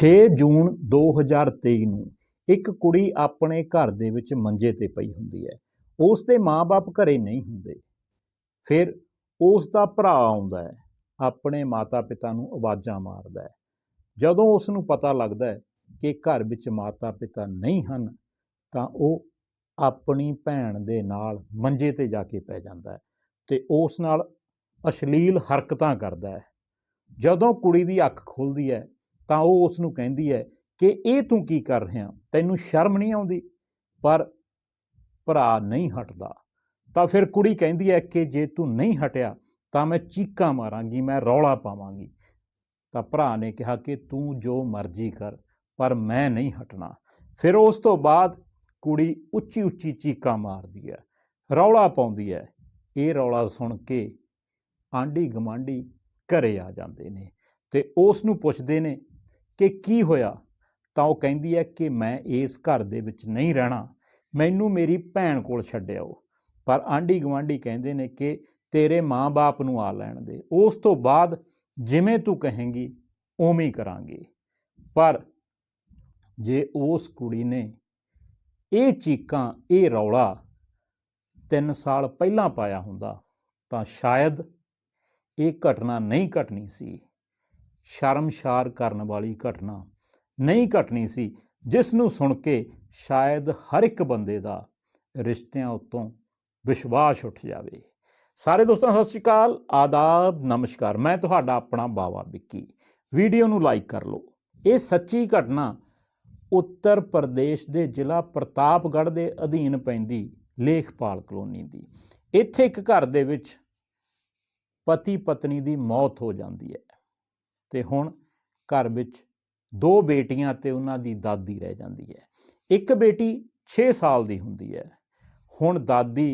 6 ਜੂਨ 2023 ਨੂੰ ਇੱਕ ਕੁੜੀ ਆਪਣੇ ਘਰ ਦੇ ਵਿੱਚ ਮੰਜੇ ਤੇ ਪਈ ਹੁੰਦੀ ਹੈ। ਉਸ ਦੇ ਮਾਪੇ ਘਰੇ ਨਹੀਂ ਹੁੰਦੇ। ਫਿਰ ਉਸ ਦਾ ਭਰਾ ਆਉਂਦਾ ਹੈ। ਆਪਣੇ ਮਾਤਾ-ਪਿਤਾ ਨੂੰ ਆਵਾਜ਼ਾਂ ਮਾਰਦਾ ਹੈ। ਜਦੋਂ ਉਸ ਨੂੰ ਪਤਾ ਲੱਗਦਾ ਹੈ ਕਿ ਘਰ ਵਿੱਚ ਮਾਤਾ-ਪਿਤਾ ਨਹੀਂ ਹਨ, ਤਾਂ ਉਹ ਆਪਣੀ ਭੈਣ ਦੇ ਨਾਲ ਮੰਜੇ ਤੇ ਜਾ ਕੇ ਪੈ ਜਾਂਦਾ ਹੈ ਤੇ ਉਸ ਨਾਲ ਅਸ਼ਲੀਲ ਹਰਕਤਾਂ ਕਰਦਾ ਹੈ। ਜਦੋਂ ਕੁੜੀ ਦੀ ਅੱਖ ਖੁੱਲਦੀ ਹੈ ਤਾਂ ਉਹ ਉਸ ਨੂੰ ਕਹਿੰਦੀ ਹੈ ਕਿ ਇਹ ਤੂੰ ਕੀ ਕਰ ਰਿਹਾ? ਤੈਨੂੰ ਸ਼ਰਮ ਨਹੀਂ ਆਉਂਦੀ? ਪਰ ਭਰਾ ਨਹੀਂ ਹਟਦਾ। ਤਾਂ ਫਿਰ ਕੁੜੀ ਕਹਿੰਦੀ ਹੈ ਕਿ ਜੇ ਤੂੰ ਨਹੀਂ ਹਟਿਆ, ਤਾਂ ਮੈਂ ਚੀਕਾਂ ਮਾਰਾਂਗੀ, ਮੈਂ ਰੌਲਾ ਪਾਵਾਂਗੀ। ਤਾਂ ਭਰਾ ਨੇ ਕਿਹਾ ਕਿ ਤੂੰ ਜੋ ਮਰਜ਼ੀ ਕਰ, ਪਰ ਮੈਂ ਨਹੀਂ ਹਟਣਾ। ਫਿਰ ਉਸ ਤੋਂ ਬਾਅਦ ਕੁੜੀ ਉੱਚੀ ਉੱਚੀ ਚੀਕਾਂ ਮਾਰਦੀ ਹੈ, ਰੌਲਾ ਪਾਉਂਦੀ ਹੈ। ਇਹ ਰੌਲਾ ਸੁਣ ਕੇ ਆਂਢੀ ਗਮਾਂਢੀ ਘਰੇ ਆ ਜਾਂਦੇ ਨੇ ਤੇ ਉਸ ਨੂੰ ਪੁੱਛਦੇ ਨੇ ਕਿ ਕੀ ਹੋਇਆ? ਤਾਂ ਉਹ ਕਹਿੰਦੀ ਹੈ ਕਿ ਮੈਂ ਇਸ ਘਰ ਦੇ ਵਿੱਚ ਨਹੀਂ ਰਹਿਣਾ। ਮੈਨੂੰ ਮੇਰੀ ਭੈਣ ਕੋਲ ਛੱਡਿਓ ਪਰ ਆਂਢੀ ਗਵਾਂਢੀ ਕਹਿੰਦੇ ਨੇ ਕਿ ਤੇਰੇ ਮਾਂ-ਬਾਪ ਨੂੰ ਆ ਲੈਣ ਦੇ। ਉਸ ਤੋਂ ਬਾਅਦ ਜਿਵੇਂ ਤੂੰ ਕਹੇਂਗੀ, ਉਵੇਂ ਹੀ ਕਰਾਂਗੇ। ਪਰ ਜੇ ਉਸ ਕੁੜੀ ਨੇ ਇਹ ਚੀਕਾਂ, ਇਹ ਰੌਲਾ 3 ਸਾਲ ਪਹਿਲਾਂ ਪਾਇਆ ਹੁੰਦਾ, ਤਾਂ ਸ਼ਾਇਦ ਇਹ ਘਟਨਾ ਨਹੀਂ ਘਟਣੀ ਸੀ। ਸ਼ਰਮਸ਼ਾਰ ਕਰਨ ਵਾਲੀ ਘਟਨਾ ਨਹੀਂ ਘਟਣੀ ਸੀ ਜਿਸ ਨੂੰ ਸੁਣ ਕੇ ਸ਼ਾਇਦ ਹਰ ਇੱਕ ਬੰਦੇ ਦਾ ਰਿਸ਼ਤਿਆਂ ਉੱਤੋਂ ਵਿਸ਼ਵਾਸ ਉੱਠ ਜਾਵੇ। ਸਾਰੇ ਦੋਸਤਾਂ, ਸਤਿ ਸ਼੍ਰੀ ਅਕਾਲ, ਆਦਾਬ, ਨਮਸਕਾਰ। ਮੈਂ ਤੁਹਾਡਾ ਆਪਣਾ ਬਾਵਾ ਵਿੱਕੀ। ਵੀਡੀਓ ਨੂੰ ਲਾਈਕ ਕਰ ਲਓ। ਇਹ ਸੱਚੀ ਘਟਨਾ ਉੱਤਰ ਪ੍ਰਦੇਸ਼ ਦੇ ਜ਼ਿਲ੍ਹਾ ਪ੍ਰਤਾਪਗੜ੍ਹ ਦੇ ਅਧੀਨ ਪੈਂਦੀ ਲੇਖਪਾਲ ਕਲੋਨੀ ਦੀ। ਇੱਥੇ ਇੱਕ ਘਰ ਦੇ ਵਿੱਚ ਪਤੀ ਪਤਨੀ ਦੀ ਮੌਤ ਹੋ ਜਾਂਦੀ ਹੈ। ਤੇ ਹੁਣ ਘਰ ਵਿੱਚ ਦੋ ਬੇਟੀਆਂ ਤੇ ਉਹਨਾਂ ਦੀ ਦਾਦੀ ਰਹਿ ਜਾਂਦੀ ਹੈ। ਇੱਕ ਬੇਟੀ 6 ਸਾਲ ਦੀ ਹੁੰਦੀ ਹੈ। ਹੁਣ ਦਾਦੀ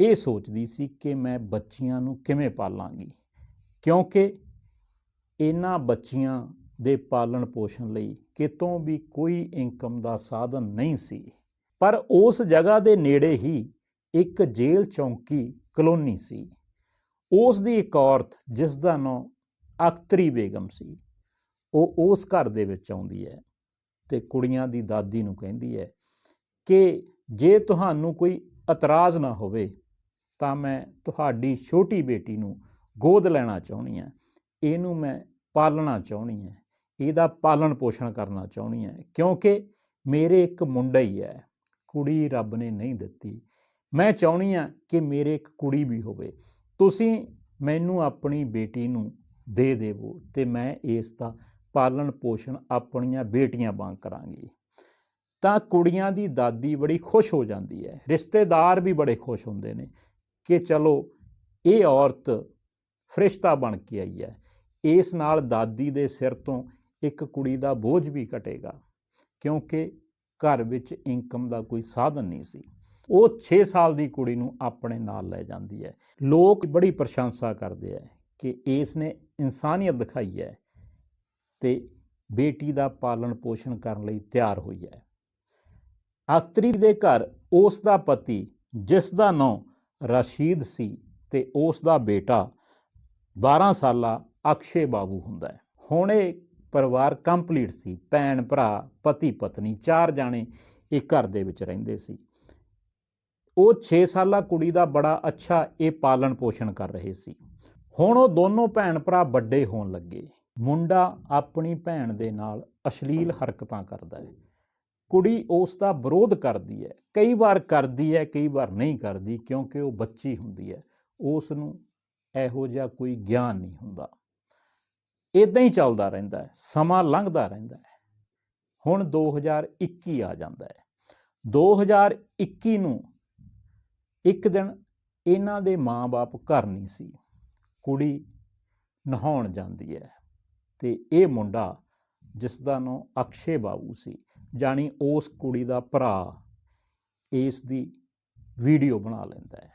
ਇਹ ਸੋਚਦੀ ਸੀ ਕਿ ਮੈਂ ਬੱਚੀਆਂ ਨੂੰ ਕਿਵੇਂ ਪਾਲਾਂਗੀ, ਕਿਉਂਕਿ ਇਹਨਾਂ ਬੱਚੀਆਂ ਦੇ ਪਾਲਣ ਪੋਸ਼ਣ ਲਈ ਕਿਤੋਂ ਵੀ ਕੋਈ ਇਨਕਮ ਦਾ ਸਾਧਨ ਨਹੀਂ ਸੀ। ਪਰ ਉਸ ਜਗ੍ਹਾ ਦੇ ਨੇੜੇ ਹੀ ਇੱਕ ਜੇਲ੍ਹ ਚੌਂਕੀ ਕਲੋਨੀ ਸੀ। ਉਸ ਦੀ ਇੱਕ ਔਰਤ ਜਿਸ ਦਾ ਨਾਮ ਅਖਤਰੀ ਬੇਗਮ ਸੀ। ਉਹ ਉਸ ਘਰ ਦੇ ਵਿੱਚ ਆਉਂਦੀ ਹੈ ਤੇ ਕੁੜੀਆਂ ਦੀ ਦਾਦੀ ਨੂੰ ਕਹਿੰਦੀ ਹੈ ਕਿ ਜੇ ਤੁਹਾਨੂੰ ਕੋਈ ਇਤਰਾਜ਼ ਨਾ ਹੋਵੇ ਤਾਂ ਮੈਂ ਤੁਹਾਡੀ ਛੋਟੀ ਬੇਟੀ ਨੂੰ ਗੋਦ ਲੈਣਾ ਚਾਹੁੰਦੀ ਹਾਂ। ਇਹਨੂੰ ਮੈਂ ਪਾਲਣਾ ਚਾਹੁੰਦੀ ਹਾਂ। ਇਹਦਾ ਪਾਲਣ ਪੋਸ਼ਣ ਕਰਨਾ ਚਾਹੁੰਦੀ ਹਾਂ। ਕਿਉਂਕਿ ਮੇਰੇ ਇੱਕ ਮੁੰਡਾ ਹੀ ਹੈ। ਕੁੜੀ ਰੱਬ ਨੇ ਨਹੀਂ ਦਿੱਤੀ। ਮੈਂ ਚਾਹੁੰਦੀ ਹਾਂ ਕਿ ਮੇਰੇ ਇੱਕ ਕੁੜੀ ਵੀ ਹੋਵੇ। ਤੁਸੀਂ ਮੈਨੂੰ ਆਪਣੀ ਬੇਟੀ ਨੂੰ ਦੇ ਦੇਵੋ ਤੇ ਮੈਂ ਇਸ ਦਾ ਪਾਲਣ ਪੋਸ਼ਣ ਆਪਣੀਆਂ ਬੇਟੀਆਂ ਵਾਂਗ ਕਰਾਂਗੀ। ਤਾਂ ਕੁੜੀਆਂ ਦੀ ਦਾਦੀ ਬੜੀ ਖੁਸ਼ ਹੋ ਜਾਂਦੀ ਹੈ। ਰਿਸ਼ਤੇਦਾਰ ਵੀ ਬੜੇ ਖੁਸ਼ ਹੁੰਦੇ ਨੇ ਕਿ ਚਲੋ, ਇਹ ਔਰਤ ਫਰਿਸ਼ਤਾ ਬਣ ਕੇ ਆਈ ਹੈ। ਇਸ ਨਾਲ ਦਾਦੀ ਦੇ ਸਿਰ ਤੋਂ ਇੱਕ ਕੁੜੀ ਦਾ ਬੋਝ ਵੀ ਘਟੇਗਾ, ਕਿਉਂਕਿ ਘਰ ਵਿੱਚ ਇਨਕਮ ਦਾ ਕੋਈ ਸਾਧਨ ਨਹੀਂ ਸੀ। ਉਹ 6 ਸਾਲ ਦੀ ਕੁੜੀ ਨੂੰ ਆਪਣੇ ਨਾਲ ਲੈ ਜਾਂਦੀ ਹੈ। ਲੋਕ ਬੜੀ ਪ੍ਰਸ਼ੰਸਾ ਕਰਦੇ ਹੈ ਕਿ ਇਸ ਨੇ ਇਨਸਾਨੀਅਤ ਦਿਖਾਈ ਹੈ ਤੇ ਬੇਟੀ ਦਾ ਪਾਲਣ ਪੋਸ਼ਣ ਕਰਨ ਲਈ ਤਿਆਰ ਹੋਈ ਹੈ। ਅਖਤਰੀ ਦੇ ਘਰ ਉਸ ਦਾ ਪਤੀ, ਜਿਸ ਦਾ ਨਾਂ ਰਸ਼ੀਦ ਸੀ ਤੇ ਉਸ ਦਾ ਬੇਟਾ 12 ਸਾਲਾ ਅਕਸ਼ੇ ਬਾਬੂ ਹੁੰਦਾ ਹੈ। ਹੁਣ ਇਹ ਪਰਿਵਾਰ ਕੰਪਲੀਟ ਸੀ। ਭੈਣ, ਭਰਾ, ਪਤੀ, ਪਤਨੀ, ਚਾਰ ਜਾਣੇ ਇਹ ਘਰ ਦੇ ਵਿੱਚ ਰਹਿੰਦੇ ਸੀ। ਉਹ 6 ਸਾਲਾ ਕੁੜੀ ਦਾ ਬੜਾ ਅੱਛਾ ਇਹ ਪਾਲਣ ਪੋਸ਼ਣ ਕਰ ਰਹੇ ਸੀ। ਹੁਣ ਉਹ ਦੋਨੋਂ ਭੈਣ ਭਰਾ ਵੱਡੇ ਹੋਣ ਲੱਗੇ। ਮੁੰਡਾ ਆਪਣੀ ਭੈਣ ਦੇ ਨਾਲ ਅਸ਼ਲੀਲ ਹਰਕਤਾਂ ਕਰਦਾ ਹੈ। ਕੁੜੀ ਉਸ ਦਾ ਵਿਰੋਧ ਕਰਦੀ ਹੈ। ਕਈ ਵਾਰ ਕਰਦੀ ਹੈ, ਕਈ ਵਾਰ ਨਹੀਂ ਕਰਦੀ, ਕਿਉਂਕਿ ਉਹ ਬੱਚੀ ਹੁੰਦੀ ਹੈ। ਉਸ ਨੂੰ ਇਹੋ ਜਿਹਾ ਕੋਈ ਗਿਆਨ ਨਹੀਂ ਹੁੰਦਾ। ਇਦਾਂ ਹੀ ਚੱਲਦਾ ਰਹਿੰਦਾ ਹੈ। ਸਮਾਂ ਲੰਘਦਾ ਰਹਿੰਦਾ ਹੈ। ਹੁਣ 2021 ਆ ਜਾਂਦਾ ਹੈ। 2021 ਨੂੰ ਇੱਕ ਦਿਨ ਇਹਨਾਂ ਦੇ ਮਾਂ-ਬਾਪ ਘਰ ਨਹੀਂ ਸੀ। ਕੁੜੀ ਨਹਾਉਣ ਜਾਂਦੀ ਹੈ ਤੇ ਇਹ ਮੁੰਡਾ ਜਿਸ ਦਾ ਨਾਮ ਅਕਸ਼ੇ ਬਾਬੂ ਸੀ ਜਾਨੀ ਉਸ ਕੁੜੀ ਦਾ ਭਰਾ ਇਸ ਦੀ ਵੀਡੀਓ ਬਣਾ ਲੈਂਦਾ ਹੈ,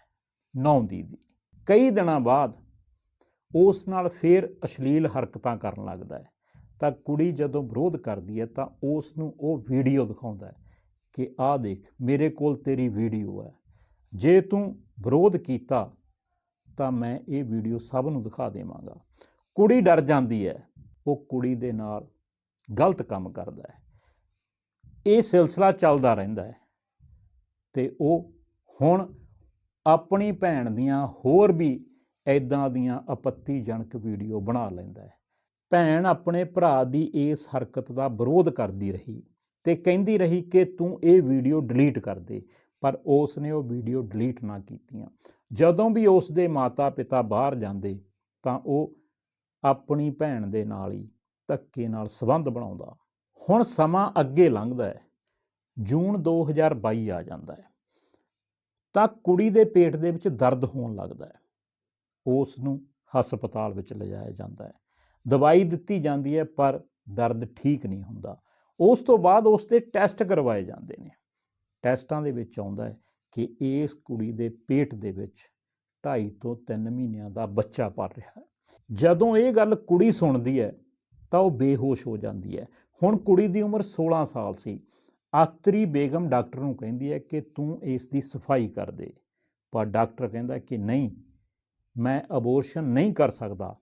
ਨਹਾਉਂਦੀ ਦੀ। ਕਈ ਦਿਨਾਂ ਬਾਅਦ ਉਸ ਨਾਲ ਫੇਰ ਅਸ਼ਲੀਲ ਹਰਕਤਾਂ ਕਰਨ ਲੱਗਦਾ ਹੈ। ਤਾਂ ਕੁੜੀ ਜਦੋਂ ਵਿਰੋਧ ਕਰਦੀ ਹੈ ਤਾਂ ਉਸ ਨੂੰ ਉਹ ਵੀਡੀਓ ਦਿਖਾਉਂਦਾ ਹੈ ਕਿ ਆਹ ਦੇਖ, ਮੇਰੇ ਕੋਲ ਤੇਰੀ ਵੀਡੀਓ ਹੈ। ਜੇ ਤੂੰ ਵਿਰੋਧ ਕੀਤਾ ਤਾਂ ਮੈਂ ਇਹ ਵੀਡੀਓ ਸਭ ਨੂੰ ਦਿਖਾ ਦੇਵਾਂਗਾ। ਕੁੜੀ ਡਰ ਜਾਂਦੀ ਹੈ। ਉਹ ਕੁੜੀ ਦੇ ਨਾਲ ਗਲਤ ਕੰਮ ਕਰਦਾ ਹੈ। ਇਹ ਸਿਲਸਿਲਾ ਚੱਲਦਾ ਰਹਿੰਦਾ ਹੈ। ਤੇ ਉਹ ਹੁਣ ਆਪਣੀ ਭੈਣ ਦੀਆਂ ਹੋਰ ਵੀ ਐਦਾਂ ਦੀਆਂ ਆਪੱਤੀਜਨਕ ਵੀਡੀਓ ਬਣਾ ਲੈਂਦਾ ਹੈ। ਭੈਣ ਆਪਣੇ ਭਰਾ ਦੀ ਇਸ ਹਰਕਤ ਦਾ ਵਿਰੋਧ ਕਰਦੀ ਰਹੀ ਤੇ ਕਹਿੰਦੀ ਰਹੀ ਕਿ ਤੂੰ ਇਹ ਵੀਡੀਓ ਡਿਲੀਟ ਕਰ ਦੇ, ਪਰ ਉਸ ਨੇ ਉਹ ਵੀਡੀਓ ਡਿਲੀਟ ਨਾ ਕੀਤੀਆਂ। ਜਦੋਂ ਵੀ ਉਸ ਦੇ ਮਾਤਾ-ਪਿਤਾ ਬਾਹਰ ਜਾਂਦੇ ਤਾਂ ਉਹ ਆਪਣੀ ਭੈਣ ਦੇ ਨਾਲ ਹੀ ਧੱਕੇ ਨਾਲ ਸੰਬੰਧ ਬਣਾਉਂਦਾ। ਹੁਣ ਸਮਾਂ ਅੱਗੇ ਲੰਘਦਾ ਹੈ। ਜੂਨ 2022 ਆ ਜਾਂਦਾ ਹੈ। ਤਾਂ ਕੁੜੀ ਦੇ ਪੇਟ ਦੇ ਵਿੱਚ ਦਰਦ ਹੋਣ ਲੱਗਦਾ ਹੈ। ਉਸ ਨੂੰ ਹਸਪਤਾਲ ਵਿੱਚ ਲਿਜਾਇਆ ਜਾਂਦਾ ਹੈ। ਦਵਾਈ ਦਿੱਤੀ ਜਾਂਦੀ ਹੈ, ਪਰ ਦਰਦ ਠੀਕ ਨਹੀਂ ਹੁੰਦਾ। ਉਸ ਤੋਂ ਬਾਅਦ ਉਸ ਦੇ ਟੈਸਟ ਕਰਵਾਏ ਜਾਂਦੇ ਨੇ। ਟੈਸਟਾਂ ਦੇ ਵਿੱਚ ਆਉਂਦਾ ਹੈ ਕਿ ਇਸ ਕੁੜੀ ਦੇ ਪੇਟ ਦੇ ਵਿੱਚ 2.5 ਤੋਂ 3 ਮਹੀਨਿਆਂ ਦਾ ਬੱਚਾ ਪਲ ਰਿਹਾ ਹੈ। ਜਦੋਂ ਇਹ ਗੱਲ ਕੁੜੀ ਸੁਣਦੀ ਹੈ, ਤਾਂ ਉਹ ਬੇਹੋਸ਼ ਹੋ ਜਾਂਦੀ ਹੈ। ਹੁਣ ਕੁੜੀ ਦੀ ਉਮਰ 16 ਸਾਲ ਸੀ। ਆਤਰੀ ਬੇਗਮ ਡਾਕਟਰ ਨੂੰ ਕਹਿੰਦੀ ਹੈ ਕਿ ਤੂੰ ਇਸ ਦੀ ਸਫ਼ਾਈ ਕਰ ਦੇ। ਪਰ ਡਾਕਟਰ ਕਹਿੰਦਾ ਕਿ ਨਹੀਂ, ਮੈਂ ਅਬੋਰਸ਼ਨ ਨਹੀਂ ਕਰ ਸਕਦਾ,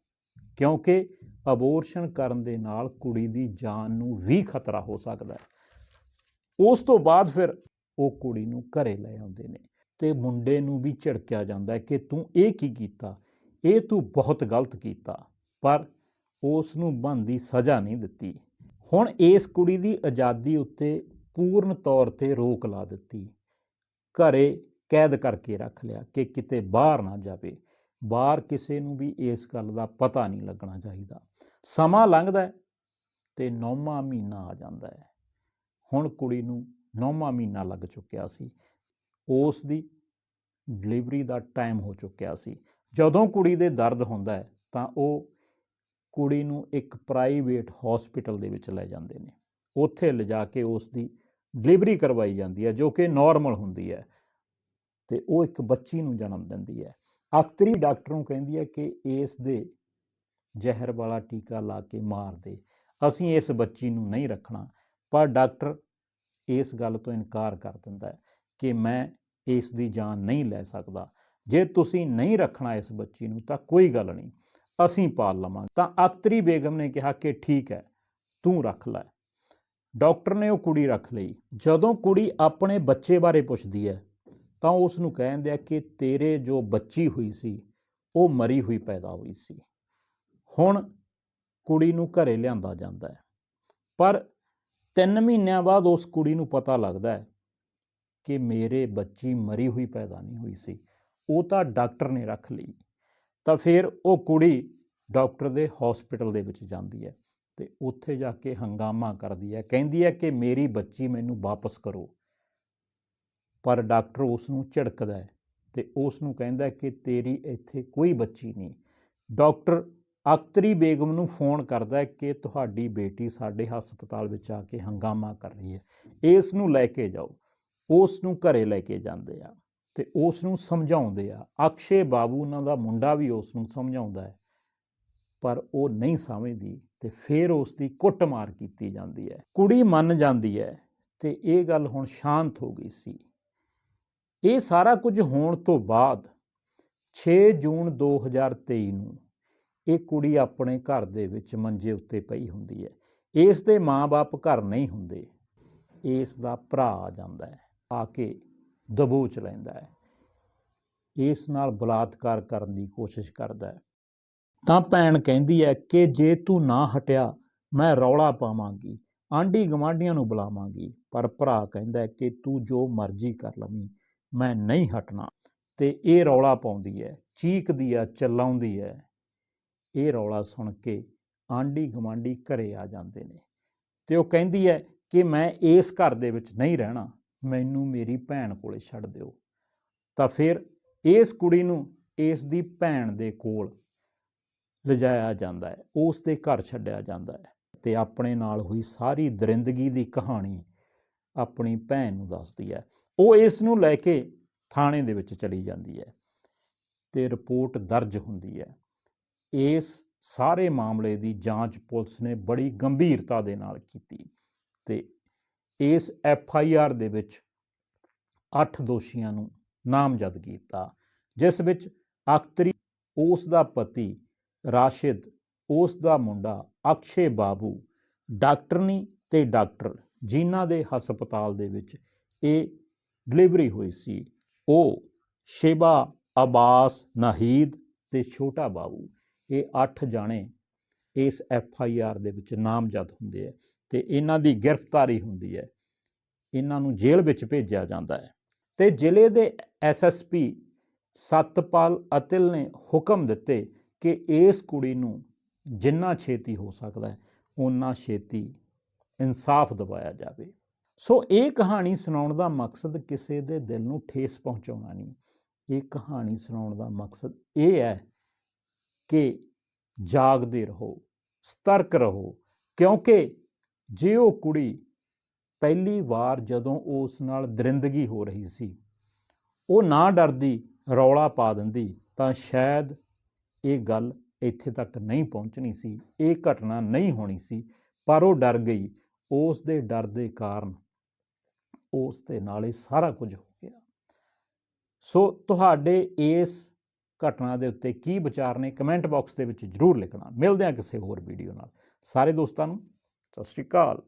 ਕਿਉਂਕਿ ਅਬੋਰਸ਼ਨ ਕਰਨ ਦੇ ਨਾਲ ਕੁੜੀ ਦੀ ਜਾਨ ਨੂੰ ਵੀ ਖਤਰਾ ਹੋ ਸਕਦਾ ਹੈ। ਉਸ ਤੋਂ ਬਾਅਦ ਫਿਰ ਉਹ ਕੁੜੀ ਨੂੰ ਘਰੇ ਲੈ ਆਉਂਦੇ ਨੇ। ਤੇ ਮੁੰਡੇ ਨੂੰ ਵੀ ਝਿੜਕਿਆ ਜਾਂਦਾ ਕਿ ਤੂੰ ਇਹ ਕੀ ਕੀਤਾ? ਇਹ ਤੂੰ ਬਹੁਤ ਗਲਤ ਕੀਤਾ। ਪਰ ਉਸ ਨੂੰ ਬਣਦੀ ਸਜ਼ਾ ਨਹੀਂ ਦਿੱਤੀ। ਹੁਣ ਇਸ ਕੁੜੀ ਦੀ ਆਜ਼ਾਦੀ ਉੱਤੇ ਪੂਰਨ ਤੌਰ ਤੇ ਰੋਕ ਲਾ ਦਿੱਤੀ। ਘਰੇ ਕੈਦ ਕਰਕੇ ਰੱਖ ਲਿਆ ਕਿ ਕਿਤੇ ਬਾਹਰ ਨਾ ਜਾਵੇ। ਬਾਹਰ ਕਿਸੇ ਨੂੰ ਵੀ ਇਸ ਗੱਲ ਦਾ ਪਤਾ ਨਹੀਂ ਲੱਗਣਾ ਚਾਹੀਦਾ। ਸਮਾਂ ਲੰਘਦਾ ਹੈ ਤੇ ਨੌਵਾਂ ਮਹੀਨਾ ਆ ਜਾਂਦਾ ਹੈ। ਹੁਣ ਕੁੜੀ ਨੂੰ ਨੌਵਾਂ ਮਹੀਨਾ ਲੱਗ ਚੁੱਕਿਆ ਸੀ। ਉਸ ਦੀ ਡਿਲੀਵਰੀ ਦਾ ਟਾਈਮ ਹੋ ਚੁੱਕਿਆ ਸੀ। ਜਦੋਂ ਕੁੜੀ ਦੇ ਦਰਦ ਹੁੰਦਾ ਹੈ, ਤਾਂ ਉਹ ਕੁੜੀ ਨੂੰ ਇੱਕ ਪ੍ਰਾਈਵੇਟ ਹਸਪੀਟਲ ਦੇ ਵਿੱਚ ਲੈ ਜਾਂਦੇ ਨੇ। ਉੱਥੇ ਲਿਜਾ ਕੇ ਉਸ ਦੀ ਡਿਲੀਵਰੀ ਕਰਵਾਈ ਜਾਂਦੀ ਹੈ, ਜੋ ਕਿ ਨਾਰਮਲ ਹੁੰਦੀ ਹੈ ਤੇ ਉਹ ਇੱਕ ਬੱਚੀ ਨੂੰ ਜਨਮ ਦਿੰਦੀ ਹੈ। ਆਖਰੀ ਡਾਕਟਰ ਨੂੰ ਕਹਿੰਦੀ ਹੈ ਕਿ ਇਸ ਦੇ ਜ਼ਹਿਰ ਵਾਲਾ ਟੀਕਾ ਲਾ ਕੇ ਮਾਰ ਦੇ। ਅਸੀਂ ਇਸ ਬੱਚੀ ਨੂੰ ਨਹੀਂ ਰੱਖਣਾ, ਪਰ ਡਾਕਟਰ ਇਸ ਗੱਲ ਤੋਂ ਇਨਕਾਰ ਕਰ ਦਿੰਦਾ ਹੈ ਕਿ ਮੈਂ ਇਸ ਦੀ ਜਾਨ ਨਹੀਂ ਲੈ ਸਕਦਾ। ਜੇ ਤੁਸੀਂ ਨਹੀਂ ਰੱਖਣਾ ਇਸ ਬੱਚੀ ਨੂੰ, ਤਾਂ ਕੋਈ ਗੱਲ ਨਹੀਂ, ਅਸੀਂ ਪਾਲ ਲਵਾਂਗੇ। ਤਾਂ ਆਖਰੀ ਬੇਗਮ ਨੇ ਕਿਹਾ ਕਿ ਠੀਕ ਹੈ, ਤੂੰ ਰੱਖ ਲੈ। ਡਾਕਟਰ ਨੇ ਉਹ ਕੁੜੀ ਰੱਖ ਲਈ। ਜਦੋਂ ਕੁੜੀ ਆਪਣੇ ਬੱਚੇ ਬਾਰੇ ਪੁੱਛਦੀ ਹੈ, ਤਾਂ ਉਸ ਨੂੰ ਕਹਿੰਦੇ ਆ ਕਿ ਤੇਰੇ ਜੋ ਬੱਚੀ ਹੋਈ ਸੀ, ਉਹ ਮਰੀ ਹੋਈ, ਪੈਦਾ ਹੋਈ ਸੀ। ਹੁਣ ਕੁੜੀ ਨੂੰ ਘਰੇ ਲਿਆਂਦਾ ਜਾਂਦਾ ਹੈ। ਪਰ ਤਿੰਨ ਮਹੀਨਿਆਂ ਬਾਅਦ ਉਸ ਕੁੜੀ ਨੂੰ ਪਤਾ ਲੱਗਦਾ ਹੈ ਕਿ ਮੇਰੇ ਬੱਚੀ ਮਰੀ ਹੋਈ, ਪੈਦਾ ਨਹੀਂ ਹੋਈ ਸੀ। ਉਹ ਤਾਂ ਡਾਕਟਰ ਨੇ ਰੱਖ ਲਈ। ਤਾਂ ਫਿਰ ਉਹ ਕੁੜੀ ਡਾਕਟਰ ਦੇ ਹਸਪੀਟਲ ਦੇ ਵਿੱਚ ਜਾਂਦੀ ਹੈ ਤੇ ਉੱਥੇ ਜਾ ਕੇ ਹੰਗਾਮਾ ਕਰਦੀ ਹੈ। ਕਹਿੰਦੀ ਹੈ ਕਿ ਮੇਰੀ ਬੱਚੀ ਮੈਨੂੰ ਵਾਪਸ ਕਰੋ। ਪਰ ਡਾਕਟਰ ਉਸ ਨੂੰ ਝਿੜਕਦਾ ਹੈ ਤੇ ਉਸ ਨੂੰ ਕਹਿੰਦਾ ਕਿ ਤੇਰੀ ਇੱਥੇ ਕੋਈ ਬੱਚੀ ਨਹੀਂ। ਡਾਕਟਰ ਅਖਤਰੀ ਬੇਗਮ ਨੂੰ ਫੋਨ ਕਰਦਾ ਹੈ ਕਿ ਤੁਹਾਡੀ ਬੇਟੀ ਸਾਡੇ ਹਸਪਤਾਲ ਵਿੱਚ ਆ ਕੇ ਹੰਗਾਮਾ ਕਰ ਰਹੀ ਹੈ। ਇਸ ਨੂੰ ਲੈ ਕੇ ਜਾਓ। ਉਸ ਨੂੰ ਘਰੇ ਲੈ ਕੇ ਜਾਂਦੇ ਆ ਤੇ ਉਸ ਨੂੰ ਸਮਝਾਉਂਦੇ ਆ। ਅਕਸ਼ੇ ਬਾਬੂ ਉਹਨਾਂ ਦਾ ਮੁੰਡਾ ਵੀ ਉਸ ਨੂੰ ਸਮਝਾਉਂਦਾ ਹੈ, ਪਰ ਉਹ ਨਹੀਂ ਸਮਝਦੀ ਤੇ ਫਿਰ ਉਸ ਦੀ ਕੁੱਟਮਾਰ ਕੀਤੀ ਜਾਂਦੀ ਹੈ। ਕੁੜੀ ਮੰਨ ਜਾਂਦੀ ਹੈ ਤੇ ਇਹ ਗੱਲ ਹੁਣ ਸ਼ਾਂਤ ਹੋ ਗਈ ਸੀ। ਇਹ ਸਾਰਾ ਕੁਝ ਹੋਣ ਤੋਂ ਬਾਅਦ 6 ਜੂਨ 2023 ਨੂੰ ਇਹ ਕੁੜੀ ਆਪਣੇ ਘਰ ਦੇ ਵਿੱਚ ਮੰਜੇ ਉੱਤੇ ਪਈ ਹੁੰਦੀ ਹੈ। ਇਸ ਦੇ ਮਾਪੇ ਘਰ ਨਹੀਂ ਹੁੰਦੇ। ਇਸ ਦਾ ਭਰਾ ਆ ਜਾਂਦਾ ਹੈ, ਆ ਕੇ ਦਬੋਚ ਲੈਂਦਾ ਹੈ। ਇਸ ਨਾਲ ਬਲਾਤਕਾਰ ਕਰਨ ਦੀ ਕੋਸ਼ਿਸ਼ ਕਰਦਾ ਹੈ। ਤਾਂ ਭੈਣ ਕਹਿੰਦੀ ਹੈ ਕਿ ਜੇ ਤੂੰ ਨਾ ਹਟਿਆ, ਮੈਂ ਰੌਲਾ ਪਾਵਾਂਗੀ, ਆਂਢੀ ਗਵਾਂਢੀਆਂ ਨੂੰ ਬੁਲਾਵਾਂਗੀ। ਪਰ ਭਰਾ ਕਹਿੰਦਾ ਹੈ ਕਿ ਤੂੰ ਜੋ ਮਰਜ਼ੀ ਕਰ ਲਵੀਂ, ਮੈਂ ਨਹੀਂ ਹਟਣਾ। ਤੇ ਇਹ ਰੌਲਾ ਪਾਉਂਦੀ ਹੈ, ਚੀਕਦੀ ਆ ਚਲਾਉਂਦੀ ਹੈ। ਇਹ ਰੌਲਾ ਸੁਣ ਕੇ ਆਂਢੀ ਗਵਾਂਢੀ ਘਰੇ ਆ ਜਾਂਦੇ ਨੇ। ਤੇ ਉਹ ਕਹਿੰਦੀ ਹੈ ਕਿ ਮੈਂ ਇਸ ਘਰ ਦੇ ਵਿੱਚ ਨਹੀਂ ਰਹਿਣਾ, ਮੈਨੂੰ ਮੇਰੀ ਭੈਣ ਕੋਲੇ ਛੱਡ ਦਿਓ। ਤਾਂ ਫਿਰ ਇਸ ਕੁੜੀ ਨੂੰ ਇਸ ਦੀ ਭੈਣ ਦੇ ਕੋਲ ਲਿਜਾਇਆ ਜਾਂਦਾ ਹੈ, ਉਸ ਦੇ ਘਰ ਛੱਡਿਆ ਜਾਂਦਾ ਹੈ ਤੇ ਆਪਣੇ ਨਾਲ ਹੋਈ ਸਾਰੀ ਦਰਿੰਦਗੀ ਦੀ ਕਹਾਣੀ ਆਪਣੀ ਭੈਣ ਨੂੰ ਦੱਸਦੀ ਹੈ। ਉਹ ਇਸ ਨੂੰ ਲੈ ਕੇ ਥਾਣੇ ਦੇ ਵਿੱਚ ਚਲੀ ਜਾਂਦੀ ਹੈ ਤੇ ਰਿਪੋਰਟ ਦਰਜ ਹੁੰਦੀ ਹੈ। ਇਸ ਸਾਰੇ ਮਾਮਲੇ ਦੀ ਜਾਂਚ ਪੁਲਿਸ ਨੇ ਬੜੀ ਗੰਭੀਰਤਾ ਦੇ ਨਾਲ ਕੀਤੀ ਤੇ ਇਸ ਐਫ ਆਈ ਆਰ ਦੇ ਵਿੱਚ 8 ਦੋਸ਼ੀਆਂ ਨੂੰ ਨਾਮਜ਼ਦ ਕੀਤਾ, ਜਿਸ ਵਿੱਚ ਅਖਤਰੀ ਉਸ ਦਾ ਪਤੀ ਰਾਸ਼ਿਦ, ਉਸ ਦਾ ਮੁੰਡਾ ਅਕਸ਼ੇ ਬਾਬੂ ਡਾਕਟਰਨੀ ਤੇ ਡਾਕਟਰ ਜਿਨ੍ਹਾਂ ਦੇ ਹਸਪਤਾਲ ਦੇ ਵਿੱਚ ਇਹ ਡਿਲੀਵਰੀ ਹੋਈ ਸੀ, ਉਹ ਸ਼ੇਬਾ ਅਬਾਸ ਨਾਹੀਦ ਤੇ ਛੋਟਾ ਬਾਬੂ। ਇਹ 8 ਜਾਣੇ ਇਸ ਐਫ ਆਈ ਆਰ ਦੇ ਵਿੱਚ ਨਾਮਜ਼ਦ ਹੁੰਦੇ ਹੈ ਤੇ ਇਹਨਾਂ ਦੀ ਗ੍ਰਿਫਤਾਰੀ ਹੁੰਦੀ ਹੈ। ਇਹਨਾਂ ਨੂੰ ਜੇਲ੍ਹ ਵਿੱਚ ਭੇਜਿਆ ਜਾਂਦਾ ਹੈ ਤੇ ਜ਼ਿਲ੍ਹੇ ਦੇ ਐਸਐਸਪੀ ਸਤਪਾਲ ਅਤਿਲ ਨੇ ਹੁਕਮ ਦਿੱਤੇ ਕਿ ਇਸ ਕੁੜੀ ਨੂੰ ਜਿੰਨਾ ਛੇਤੀ ਹੋ ਸਕਦਾ ਹੈ, ਓਨਾ ਛੇਤੀ ਇਨਸਾਫ ਦਿਵਾਇਆ ਜਾਵੇ। ਸੋ ਇਹ ਕਹਾਣੀ ਸੁਣਾਉਣ ਦਾ ਮਕਸਦ ਕਿਸੇ ਦੇ ਦਿਲ ਨੂੰ ਠੇਸ ਪਹੁੰਚਾਉਣਾ ਨਹੀਂ। ਇਹ ਕਹਾਣੀ ਸੁਣਾਉਣ ਦਾ ਮਕਸਦ ਇਹ ਹੈ ਕਿ ਜਾਗਦੇ ਰਹੋ, ਸਤਰਕ ਰਹੋ, ਕਿਉਂਕਿ ਜੇ ਉਹ ਕੁੜੀ ਪਹਿਲੀ ਵਾਰ ਜਦੋਂ ਉਸ ਨਾਲ ਦਰਿੰਦਗੀ ਹੋ ਰਹੀ ਸੀ, ਉਹ ਨਾ ਡਰਦੀ, ਰੌਲਾ ਪਾ ਦਿੰਦੀ, ਤਾਂ ਸ਼ਾਇਦ ਇਹ ਗੱਲ ਇੱਥੇ ਤੱਕ ਨਹੀਂ ਪਹੁੰਚਣੀ ਸੀ, ਇਹ ਘਟਨਾ ਨਹੀਂ ਹੋਣੀ ਸੀ, ਪਰ ਉਹ ਡਰ ਗਈ। ਉਸ ਦੇ ਡਰ ਦੇ ਕਾਰਨ ਉਸ ਦੇ ਨਾਲ ਇਹ ਸਾਰਾ ਕੁਝ ਹੋ ਗਿਆ। ਸੋ ਤੁਹਾਡੇ ਇਸ ਘਟਨਾ ਦੇ ਉੱਤੇ ਕੀ ਵਿਚਾਰ ਨੇ, ਕਮੈਂਟ ਬਾਕਸ ਦੇ ਵਿੱਚ ਜਰੂਰ ਲਿਖਣਾ। ਮਿਲਦੇ ਹਾਂ ਕਿਸੇ ਹੋਰ ਵੀਡੀਓ ਨਾਲ। ਸਾਰੇ ਦੋਸਤਾਂ ਨੂੰ, ਸਤਿ ਸ਼੍ਰੀ ਅਕਾਲ।